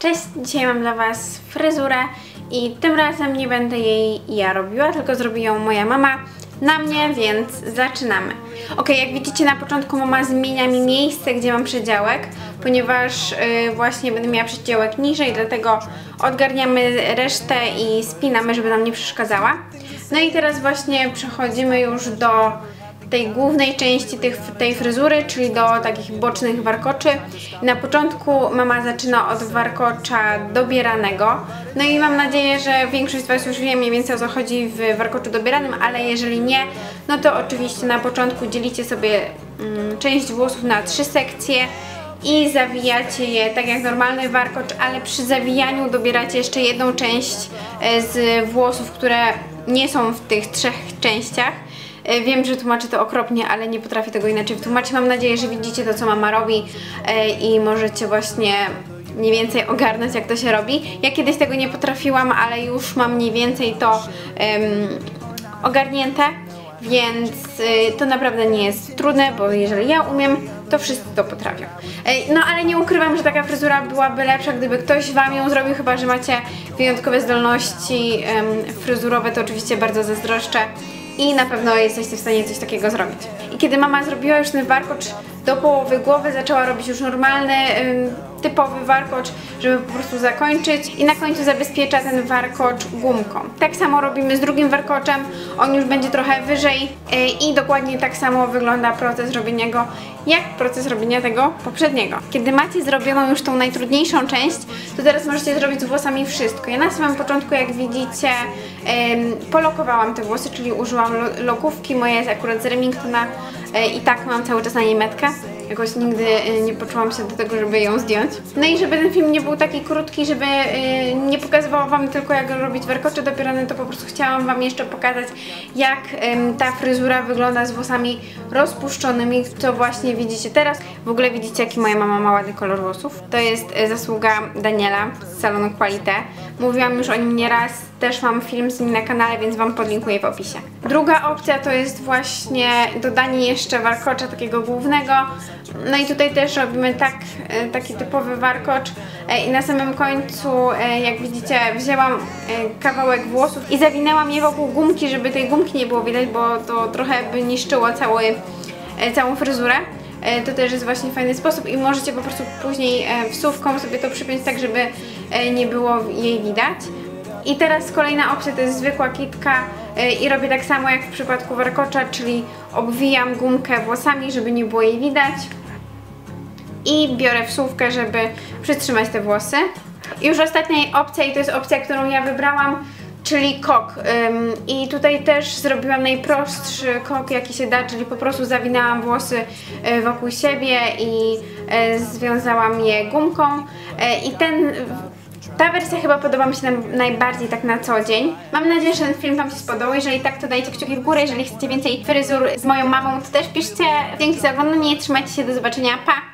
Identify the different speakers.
Speaker 1: Cześć, dzisiaj mam dla Was fryzurę i tym razem nie będę jej ja robiła, tylko zrobi ją moja mama na mnie, więc zaczynamy. Ok, jak widzicie na początku mama zmienia mi miejsce, gdzie mam przedziałek, ponieważ yy, właśnie będę miała przedziałek niżej, dlatego odgarniamy resztę i spinamy, żeby nam nie przeszkadzała. No i teraz właśnie przechodzimy już do tej głównej części tych, tej fryzury, czyli do takich bocznych warkoczy. Na początku mama zaczyna od warkocza dobieranego. No i mam nadzieję, że większość z Was już wie mniej więcej o co chodzi w warkoczu dobieranym, ale jeżeli nie, no to oczywiście na początku dzielicie sobie mm, część włosów na trzy sekcje i zawijacie je tak jak normalny warkocz, ale przy zawijaniu dobieracie jeszcze jedną część e, z włosów, które nie są w tych trzech częściach. E, wiem, że tłumaczę to okropnie, ale nie potrafię tego inaczej wytłumaczyć. Mam nadzieję, że widzicie to, co mama robi e, i możecie właśnie mniej więcej ogarnąć, jak to się robi. Ja kiedyś tego nie potrafiłam, ale już mam mniej więcej to um, ogarnięte, więc y, to naprawdę nie jest trudne, bo jeżeli ja umiem, to wszyscy to potrafią. No ale nie ukrywam, że taka fryzura byłaby lepsza, gdyby ktoś Wam ją zrobił, chyba że macie wyjątkowe zdolności fryzurowe, to oczywiście bardzo zazdroszczę i na pewno jesteście w stanie coś takiego zrobić. I kiedy mama zrobiła już ten warkocz do połowy głowy, zaczęła robić już normalny, typowy warkocz, żeby po prostu zakończyć i na końcu zabezpiecza ten warkocz gumką. Tak samo robimy z drugim warkoczem, on już będzie trochę wyżej y, i dokładnie tak samo wygląda proces robienia go, jak proces robienia tego poprzedniego. Kiedy macie zrobioną już tą najtrudniejszą część, to teraz możecie zrobić z włosami wszystko. Ja na samym początku, jak widzicie, polokowałam te włosy, czyli użyłam lokówki, moja jest akurat z Remingtona y, i tak mam cały czas na niej metkę jakoś nigdy y, nie poczułam się do tego, żeby ją zdjąć. No i żeby ten film nie był taki krótki, żeby y, nie pokazywała Wam tylko jak robić warkocze dopierane, to po prostu chciałam Wam jeszcze pokazać jak ta fryzura wygląda z włosami rozpuszczonymi, co właśnie widzicie teraz. W ogóle widzicie jaki moja mama ma ładny kolor włosów. To jest y, zasługa Daniela z salonu Qualite. Mówiłam już o nim nieraz, też mam film z nim na kanale, więc Wam podlinkuję w opisie. Druga opcja to jest właśnie dodanie jeszcze warkocza takiego głównego. No i tutaj też robimy tak, e, taki typowy warkocz e, i na samym końcu, e, jak widzicie, wzięłam kawałek włosów i zawinęłam je wokół gumki, żeby tej gumki nie było widać, bo to trochę by niszczyło cały, całą fryzurę. To też jest właśnie fajny sposób i możecie po prostu później wsówką sobie to przypiąć tak, żeby nie było jej widać. I teraz kolejna opcja to jest zwykła kitka i robię tak samo jak w przypadku warkocza, czyli obwijam gumkę włosami, żeby nie było jej widać i biorę wsówkę, żeby przytrzymać te włosy. I już ostatnia opcja i to jest opcja, którą ja wybrałam, czyli kok. I tutaj też zrobiłam najprostszy kok jaki się da, czyli po prostu zawinęłam włosy y, wokół siebie i y, związałam je gumką i ten ta wersja chyba podoba mi się najbardziej tak na co dzień. Mam nadzieję, że ten film Wam się spodobał. Jeżeli tak, to dajcie kciuki w górę. Jeżeli chcecie więcej fryzur z moją mamą, to też piszcie. Dzięki za oglądanie. Trzymajcie się. Do zobaczenia. Pa!